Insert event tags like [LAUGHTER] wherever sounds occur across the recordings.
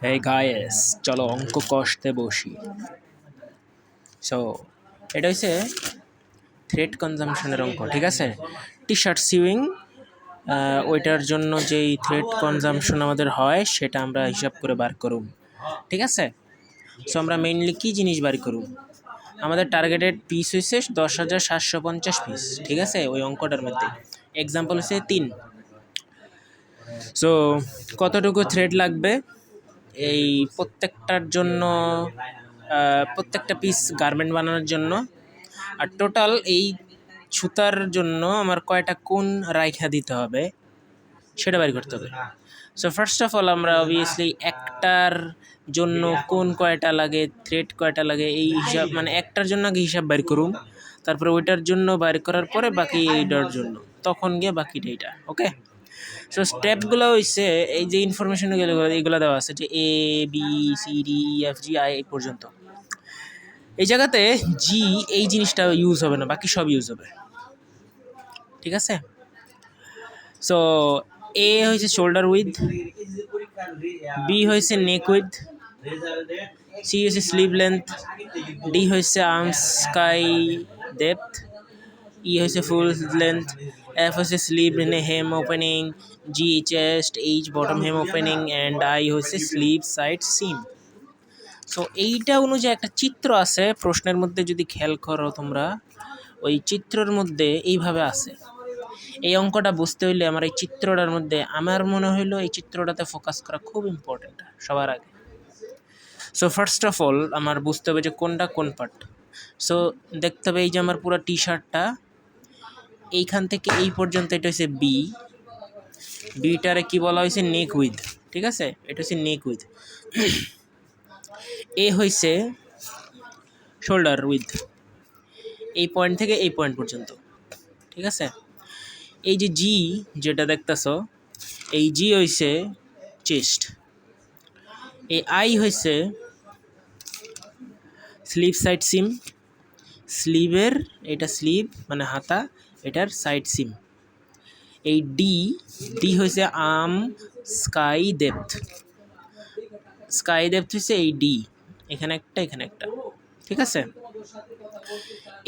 হ্যাঁ গায়েস চলো অঙ্ক কষতে বসি। সো এটা হচ্ছে থ্রেড কনজামশনের অঙ্ক, ঠিক আছে? টি শার্ট সিউইং ওইটার জন্য যেই থ্রেড কনজামশন আমাদের হয়, সেটা আমরা হিসাব করে বার করুম, ঠিক আছে? সো আমরা মেইনলি কী জিনিস বার করুম? আমাদের টার্গেটেড পিস হয়েছে দশ হাজার সাতশো পঞ্চাশ পিস ঠিক আছে? ওই অঙ্কটার মধ্যে। এক্সাম্পল হচ্ছে তিন। সো কতটুকু থ্রেড লাগবে? এই প্রত্যেকটার জন্য প্রত্যেকটা পিস গার্মেন্ট বানানোর জন্য। আর টোটাল এই সুতার জন্য আমার কয়টা কোন রাইখা দিতে হবে, সেটা বের করতে হবে। সো ফার্স্ট অফ অল আমরা অবভিয়াসলি একটার জন্য কোন কয়টা লাগে থ্রেড কয়টা লাগে, এই হিসাব মানে একটার জন্য আগে হিসাব বের করুম তারপরে ওইটার জন্য বের করার পরে বাকি এইটার জন্য। তখন গিয়ে বাকিটা এইটা ওকে সো স্টেপগুলো হইছে, এই যে ইনফরমেশনগুলো এগুলো দেওয়া আছে, যে A B C D F G I এই পর্যন্ত। এই জায়গাতে জি এই জিনিসটা ইউজ হবে না, বাকি সব ইউজ হবে। ঠিক আছে? সো এ হয়েছে শোল্ডার উইথ বি হয়েছে নেক উইথ সি হয়েছে স্লিভ লেন্থ ডি হয়েছে আর্ম স্কাই ডেপথ ই হয়েছে ফুল লেন্থ এফ হচ্ছে sleeve hem opening G chest H bottom hem opening and I হচ্ছে স্লিভ সাইড সিম সো এইটা অনুযায়ী একটা চিত্র আছে, প্রশ্নের মধ্যে যদি খেয়াল করো তোমরা, ওই চিত্রের মধ্যে এইভাবে আছে। এই অঙ্কটা বুঝতে হইলে আমার এই চিত্রটার মধ্যে, আমার মনে হইল এই চিত্রটাতে ফোকাস করা খুব ইম্পর্টেন্ট সবার আগে। সো ফার্স্ট অফ অল আমার বুঝতে হবে যে কোনটা কোন পার্ট সো দেখতে হবে এই যে আমার পুরো টি শার্টটা এইখান থেকে এই পর্যন্ত এটা হচ্ছে বি বিটারে কি বলা হয়েছে নেক উইথ ঠিক আছে? এটা হচ্ছে নেক উইথ এ হয়েছে শোল্ডার উইথ এই পয়েন্ট থেকে এই পয়েন্ট পর্যন্ত, ঠিক আছে? এই যে জি যেটা দেখতেছ, এই জি হয়েছে চেস্ট এই আই হয়েছে স্লিভ সাইড সিম স্লিভের এটা স্লিভ মানে হাতা এটার সাইড সিম এই ডি ডি হয়েছে আম স্কাই ডেপথ স্কাই ডেপথ হচ্ছে এই ডি এখানে একটা এখানে একটা। ঠিক আছে?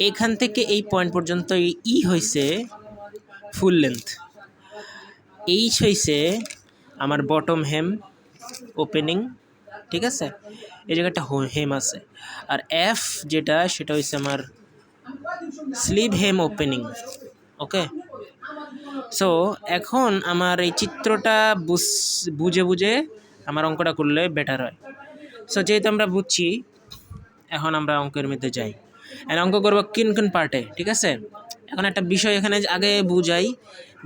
এখান থেকে এই পয়েন্ট পর্যন্ত এই ই হয়েছে ফুল লেন্থ এইচ হয়েছে আমার বটম হেম ওপেনিং ঠিক আছে? এই জায়গাটা হেম আছে। আর এফ যেটা, সেটা হচ্ছে আমার sleeve hem opening okay so এখন আমার এই চিত্রটা বুঝ- বুঝে আমার অঙ্কটা করলে বেটার হয়। সো যেহেতু আমরা বুঝছি, এখন আমরা অঙ্কের মধ্যে যাই। এখন অঙ্ক করব কিন, কোন পার্টে ঠিক আছে? এখন একটা বিষয় এখানে আগে বুঝাই।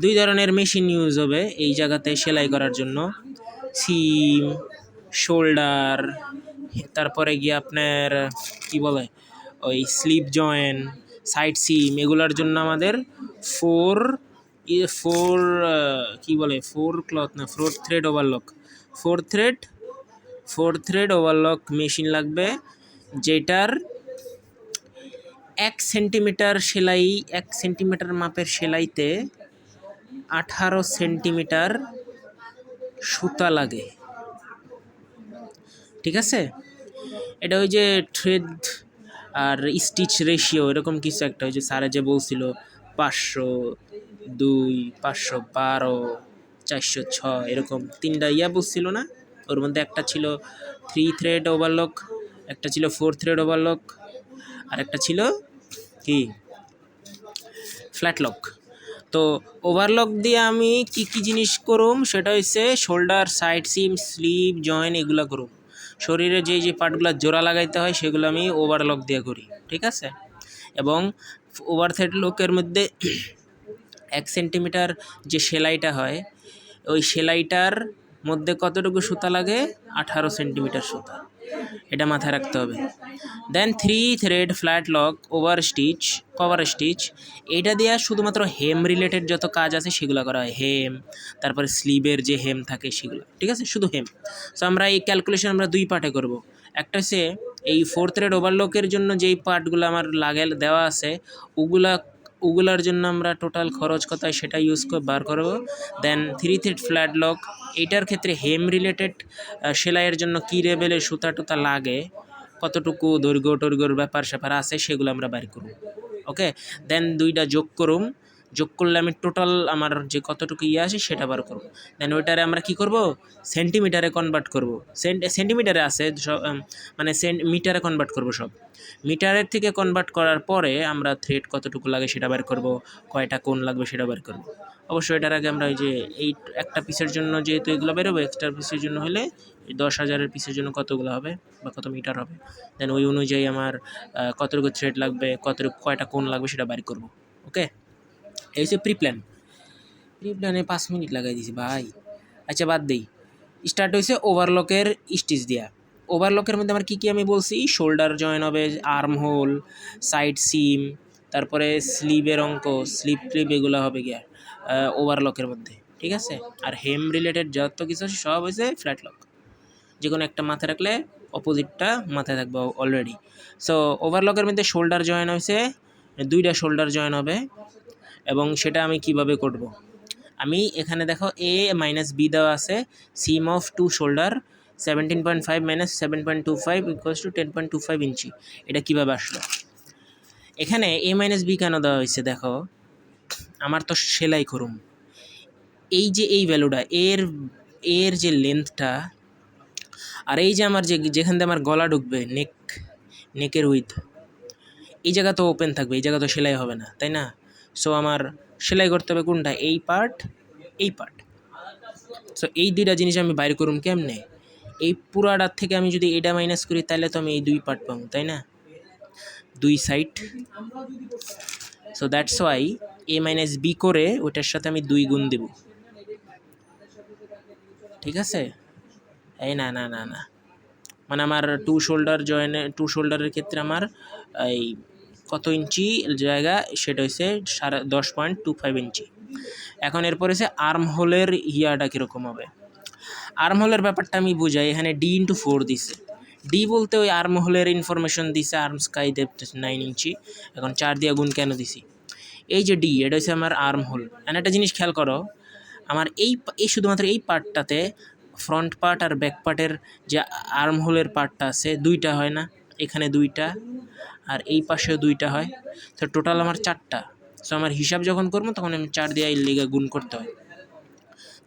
দুই ধরনের মেশিন ইউজ হবে এই জায়গাতে সেলাই করার জন্য। সিম শোল্ডার তারপরে গিয়ে আপনার, কি বলে? ওই স্লিপ জয়েন সাইড সিম এগুলোর জন্য আমাদের ফোর ই, ফোর কী বলে? ফোর ক্লথ না, four thread overlock. Four thread four thread overlock machine লাগবে, যেটার এক সেন্টিমিটার সেলাই, এক সেন্টিমিটার মাপের সেলাইতে আঠারো সেন্টিমিটার সুতা লাগে। ঠিক আছে? এটা ওই যে থ্রেড আর স্টিচ রেশিও এরকম কিছু একটা যে স্যারে যে বলছিল, পাঁচশো দুই, পাঁচশো বারো, চারশো ছয়, এরকম তিনটা ইয়া বলছিল না? ওর মধ্যে একটা ছিল থ্রি থ্রেড ওভারলক একটা ছিল ফোর থ্রেড ওভারলক আর একটা ছিল কি? ফ্ল্যাটলক তো ওভারলক দিয়ে আমি কি কি জিনিস করুম? সেটা হচ্ছে shoulder side seam sleeve join এগুলো করুম। শরীরে যে যে পার্টগুলো জোড়া লাগাইতে হয়, সেগুলো আমি ওভারলক দিয়ে করি, ঠিক আছে? এবং ওভার থ্রেড লকের মধ্যে [CLEARS THROAT] এক সেন্টিমিটার যে সেলাইটা হয়, ওই সেলাইটার মধ্যে কতটুকু সুতা লাগে? আঠারো সেন্টিমিটার সুতা। এটা মাথায় রাখতে হবে। Then three thread flat lock over stitch cover stitch. এটা দিয়ে শুধুমাত্র হেম রিলেটেড যত কাজ আছে সেগুলো করা হয়। হেম তারপরে স্লিভের যে হেম থাকে সেগুলো। ঠিক আছে? শুধু হেম সো আমরা এই ক্যালকুলেশন আমরা দুই পার্টে করব। একটা হচ্ছে এই ফোর থ্রেড ওভারলকের জন্য যেই পার্টগুলো আমার লাগে, দেওয়া আছে, ওগুলা, ওগুলার জন্য আমরা টোটাল খরচ কত সেটা ইউজ করে বার করব। Then three thread flat lock এইটার ক্ষেত্রে হেম রিলেটেড সেলাইয়ের জন্য কী লেভেলের সুতা টুতা লাগে, কতটুকু দৈর্ঘ্য টৈর্ঘ্যর ব্যাপার স্যাপার আছে সেগুলো আমরা বাইর করব। ওকে দেন দুইটা যোগ করুম যোগ করলে আমি টোটাল আমার যে কতটুকু ইয়ে আছে সেটা বার করব। দেন ওইটারে আমরা কি করব? সেন্টিমিটারে কনভার্ট করব। সেন্টিমিটারে আছে, সব মানে সেন্ট মিটারে কনভার্ট করব সব। মিটারের থেকে কনভার্ট করার পরে আমরা থ্রেড কতটুকু লাগে সেটা বার করব, কয়টা কোন লাগবে সেটা বার করব। অবশ্যই এটার আগে আমরা ওই যে এই একটা পিসের জন্য যেহেতু এগুলো বেরোবে এক্সট্রা পিসের জন্য হলে দশ হাজারের পিসের জন্য কতগুলো হবে বা কত মিটার হবে? দেন ওই অনুযায়ী আমার কতটুকু থ্রেড লাগবে, কতটুকু, কয়টা কোন লাগবে সেটা বাড়ি করব। ওকে এই হচ্ছে প্রি প্ল্যান প্রি প্ল্যানে পাঁচ মিনিট লাগাই দিছি, ভাই। আচ্ছা বাদ দেই। স্টার্ট হয়েছে ওভারলকের স্টিচ দেওয়া ওভারলকের মধ্যে আমার কী কী আমি বলছি? শোল্ডার জয়েন হবে আর্ম হোল সাইড সিম তারপরে স্লিভের অঙ্ক স্লিপ ক্লিপ এগুলো হবে গিয়া ওভারলকের মধ্যে, ঠিক আছে? আর হেম রিলেটেড যত কিছু সব হয়েছে ফ্ল্যাট লক যে কোনো একটা মাথায় রাখলে অপোজিটটা মাথায় থাকবে অলরেডি সো ওভারলকের মধ্যে শোল্ডার জয়েন হয়েছে দুইটা শোল্ডার জয়েন হবে এবং সেটা আমি কীভাবে করব? আমি এখানে দেখো এ মাইনাস বি দেওয়া আছে seam of two shoulder seventeen point five minus seven point two five to ten point two five ইঞ্চি। এটা কীভাবে আসলো? এখানে এ মাইনাস বি কেন দেওয়া হয়েছে দেখো? আমার তো সেলাই করুম এই যে এই ভ্যালুটা এর এর যে লেন্থটা আর এই যে আমার যে, যেখান দিয়ে আমার গলা ঢুকবে নেক নেকের উইথ এই জায়গা তো ওপেন থাকবে, এই জায়গা তো সেলাই হবে না, তাই না? সো আমার সেলাই করতে হবে কোনটা? এই পার্ট এই পার্ট সো এই দুইটা জিনিস আমি বাইর করুম কেমনে? এই পুরাটার থেকে আমি যদি এটা মাইনাস করি, তাহলে তো আমি এই দুই পার্ট পাবো, তাই না? দুই side so that's why A minus B করে ওটার সাথে আমি দুই গুণ দেব। ঠিক আছে? এই না না না না। মানে আমার টু শোল্ডার জয়েনে টু শোল্ডারের ক্ষেত্রে আমার, এই কত ইঞ্চি জায়গা? সেটা হচ্ছে সাড়ে দশ পয়েন্ট টু ফাইভ ইঞ্চি। এখন এরপর হচ্ছে আর্ম হোলের ইয়াটা কীরকম হবে? আর্ম হোলের ব্যাপারটা আমি বুঝাই, এখানে ডি ইন্টু ফোর দিছে। ডি বলতে ওই আর্ম হোলের ইনফরমেশন দিছে আর্ম স্কাই দেব নাইন ইঞ্চি। এখন চার দিয়া গুণ কেন দিছি? এই যে ডি এটা হচ্ছে আমার আর্ম হোল এন একটা জিনিস খেয়াল করো, আমার এই এই শুধুমাত্র এই পার্টটাতে ফ্রন্ট পার্ট আর ব্যাক পার্টের যে আর্ম হোলের পার্টটা আছে, দুইটা হয় না। এখানে দুইটা আর এই পাশেও দুইটা হয়। তো টোটাল আমার চারটা। সো আমার হিসাব যখন করব, তখন আমি চার দিয়ে লেগে গুণ করতে হয়।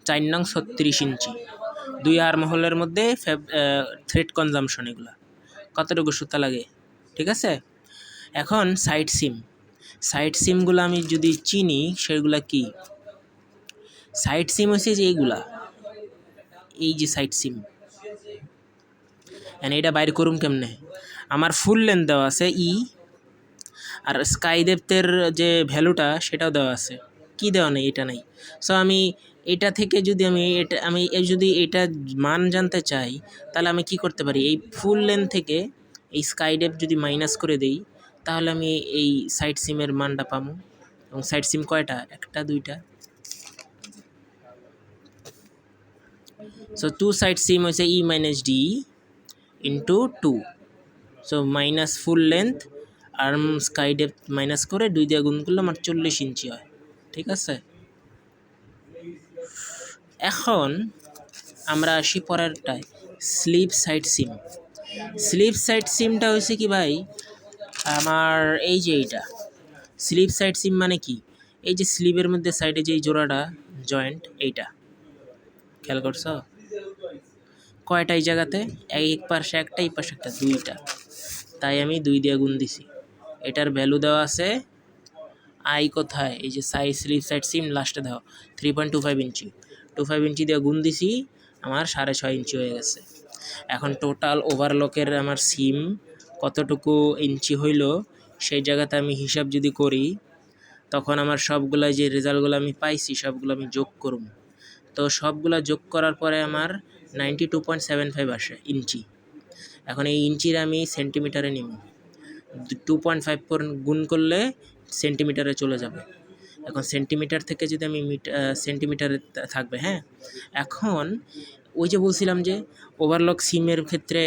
চার নং ছত্রিশ ইঞ্চি। দুই আর্ম হোলের মধ্যে থ্রেড কনজামশন এগুলো। কতটুকু সুতা লাগে? ঠিক আছে? এখন সাইড সিম সাইড সিমগুলো আমি যদি চিনি, সেগুলা কি? সাইড সিম হচ্ছে যে এইগুলা এই যে সাইড সিম এটা বাইর করুম কেমনে? আমার ফুল লেন্থ দেওয়া আছে ই আর স্কাই ডেপথের যে ভ্যালুটা সেটাও দেওয়া আছে। কি দেওয়া নেই, এটা নেই। সো আমি এটা থেকে যদি আমি এটা, আমি যদি এটা মান জানতে চাই, তাহলে আমি কি করতে পারি? এই ফুল লেন্থ থেকে এই স্কাই ডেপ যদি মাইনাস করে দেই, তাহলে আমি এই সাইড সিমের মানটা পাবো। এবং সাইড সিম কয়টা? একটা, দুইটা। সো টু সাইড সিম হচ্ছে E minus D into two so minus full length armscye depth minus করে দুই দিয়ে গুণ করলে আমার চল্লিশ ইঞ্চি হয়। ঠিক আছে? এখন আমরা আসি পরেরটায় sleeve side seam sleeve side সিমটা হয়েছে কি ভাই? আমার এই যে এইটা। স্লিপ সাইড সিম মানে কি? এই যে স্লিপের মধ্যে সাইডে যে জোড়াটা জয়েন্ট এইটা। খেয়াল করছ? কয়টা এই জায়গাতে? এক পাশে একটা, এই পাশে একটা, দুইটা। তাই আমি দুই দিয়ে গুণ দিছি। এটার ভ্যালু দেওয়া আছে আই কোথায়? এই যে সাই স্লিপ সাইড সিম লাস্টে দাও থ্রি পয়েন্ট টু ফাইভ ইঞ্চি টু ফাইভ ইঞ্চি দিয়ে গুণ দিছি, আমার সাড়ে ছয় ইঞ্চি হয়ে গেছে। এখন টোটাল ওভারলকের আমার সিম কতটুকু ইঞ্চি হইল, সেই জায়গাতে আমি হিসাব যদি করি, তখন আমার সবগুলা যে রেজাল্টগুলো আমি পাইছি, সবগুলো আমি যোগ করব তো সবগুলা যোগ করার পরে আমার ninety two point seven five আসে ইঞ্চি এখন এই ইঞ্চির আমি সেন্টিমিটারে নিব। টু পয়েন্ট ফাইভ পর গুণ করলে সেন্টিমিটারে চলে যাবে এখন সেন্টিমিটার থেকে যদি আমি সেন্টিমিটারে থাকবে হ্যাঁ এখন ওই যে বলছিলাম যে ওভারলক সিমের ক্ষেত্রে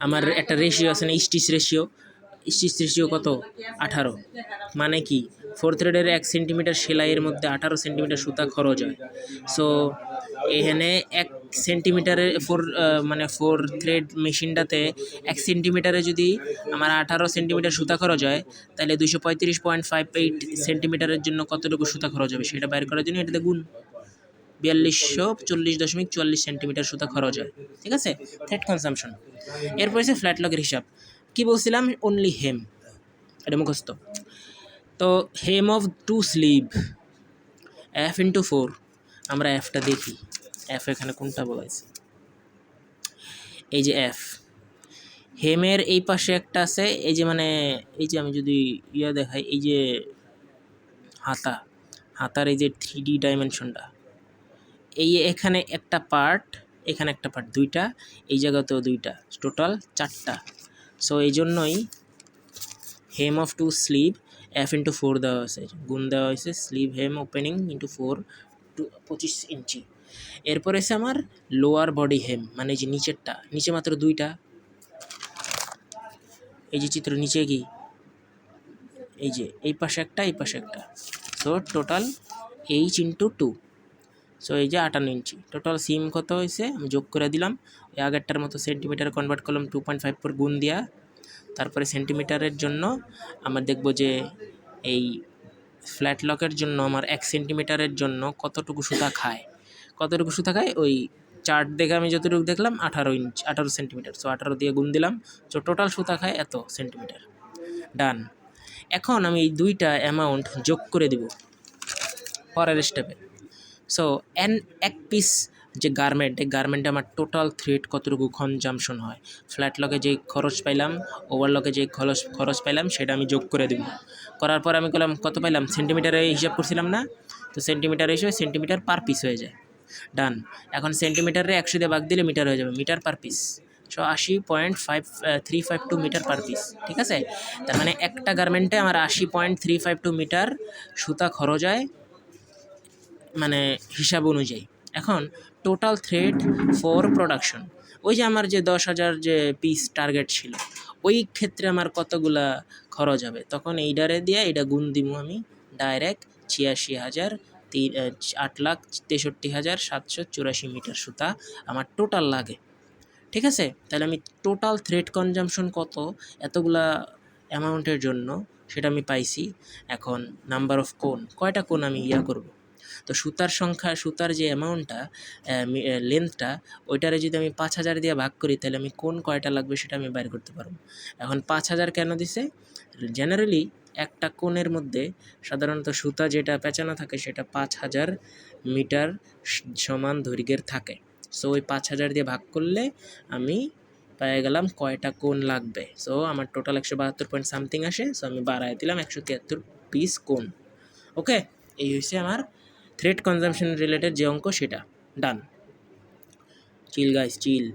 আমার একটা রেশিও আছে না স্টিচ রেশিও ইস্টিস রেশিও কত আঠারো মানে কি ফোর থ্রেডের এক সেন্টিমিটার সেলাইয়ের মধ্যে আঠারো সেন্টিমিটার সুতা খরচ হয়। সো এখানে এক সেন্টিমিটারে ফোর মানে ফোর থ্রেড মেশিনটাতে এক সেন্টিমিটারে যদি আমার আঠারো সেন্টিমিটার সুতা খরচ হয়, তাহলে দুশো পঁয়ত্রিশ পয়েন্ট ফাইভ এইট সেন্টিমিটারের জন্য কতটুকু সুতা খরচ হবে সেটা বাইর করার জন্য এটাতে গুণ। বিয়াল্লিশশো চল্লিশ দশমিক চুয়াল্লিশ সেন্টিমিটার সুতা খরচ হয়। ঠিক আছে? থ্রেড কনসামশন এরপর হচ্ছে ফ্ল্যাট লগের হিসাব। কী বলছিলাম? অনলি হেম এটা মুখস্থ। তো hem of two sleeve F into four, আমরা এফটা দেখি। এফ এখানে কোনটা বলা এই যে এফ। হেমের এই পাশে একটা আছে, এই যে মানে এই যে আমি যদি ইয়া দেখাই, এই যে হাতা, হাতার এই যে থ্রি ডি ডাইমেনশনটা এই এখানে একটা পার্ট এখানে একটা পার্ট দুইটা, এই জায়গাতেও দুইটা টোটাল চারটা। সো এই জন্যই hem of two sleeve F into four দেওয়া হয়েছে গুণ দেওয়া হয়েছে sleeve hem opening into four two পঁচিশ ইঞ্চি এরপর এসে আমার লোয়ার বডি হেম মানে যে নিচেরটা, নিচে মাত্র দুইটা। এই যে চিত্র নিচে কি? এই যে, এই পাশে একটা, এই পাশে একটা। So total H into two so এই যে আটান্ন ইঞ্চি টোটাল সিম কত হয়েছে? আমি যোগ করে দিলাম। ওই আগেরটার মতো সেন্টিমিটার কনভার্ট করলাম টু পয়েন্ট ফাইভ পর গুণ দিয়া। তারপরে সেন্টিমিটারের জন্য আমরা দেখব যে এই ফ্ল্যাট লকের জন্য আমার এক সেন্টিমিটারের জন্য কতটুকু সুতা খায়। কতটুকু সুতা খায়? ওই চার্ট দেখে আমি যতটুকু দেখলাম আঠারো ইঞ্চ আঠারো সেন্টিমিটার সো আঠারো দিয়ে গুণ দিলাম। সো টোটাল সুতা খায় এত সেন্টিমিটার ডান এখন আমি এই দুইটা অ্যামাউন্ট যোগ করে দিব। পরের স্টেপে সো এন এক পিস যে গার্মেন্ট এই গার্মেন্টে আমার টোটাল থ্রেড কতটুকু কনজামশন হয়? ফ্ল্যাট লকে যে খরচ পাইলাম ওভারলকে যে খরচ খরচ পাইলাম, সেটা আমি যোগ করে দেব। করার পর আমি করলাম কত পাইলাম? সেন্টিমিটারে হিসাব করছিলাম না, তো সেন্টিমিটার হিসেবে সেন্টিমিটার পার পিস হয়ে যায়। ডান এখন সেন্টিমিটারে একশো দিয়ে ভাগ দিলে মিটার হয়ে যাবে মিটার পার পিস সো আশি point five three five two metre per piece ঠিক আছে? তার মানে একটা গার্মেন্টে আমার আশি point three five two metre সুতা খরচ হয় মানে হিসাব অনুযায়ী। এখন টোটাল থ্রেড ফর প্রোডাকশন ওই যে আমার যে দশ হাজার যে পিস টার্গেট ছিল, ওই ক্ষেত্রে আমার কতগুলা খরচ হবে? তখন এইটারে দিয়ে এটা গুণ দিব আমি ডাইরেক্ট ছিয়াশি হাজার তিন আট লাখ তেষট্টি হাজার সাতশো চুরাশি মিটার সুতা আমার টোটাল লাগে। ঠিক আছে? তাহলে আমি টোটাল থ্রেড কনজামশন কত, এতগুলা অ্যামাউন্টের জন্য সেটা আমি পাইছি। এখন নাম্বার অফ কোন কয়টা কোন আমি ইয়া করব? তো সুতার সংখ্যা, সুতার যে অ্যামাউন্টটা লেন্থটা ওইটারে যদি আমি পাঁচ হাজার দিয়ে ভাগ করি, তাহলে আমি কোন কয়টা লাগবে সেটা আমি বাইর করতে পারব। এখন পাঁচ হাজার কেন দিছে? জেনারেলি একটা কোণের মধ্যে সাধারণত সুতা যেটা পেঁচানো থাকে, সেটা পাঁচ হাজার মিটার সমান দৈর্ঘ্যের থাকে। সো ওই পাঁচ হাজার দিয়ে ভাগ করলে আমি পেয়ে গেলাম কয়টা কোণ লাগবে। সো আমার টোটাল একশো বাহাত্তর পয়েন্ট সামথিং আসে সো আমি বাড়ায় দিলাম একশো তিয়াত্তর পিস কোণ। ওকে এই হয়েছে আমার থ্রেড কনজামশন রিলেটেড যে অঙ্ক সেটা। ডান চিল গাইস চিল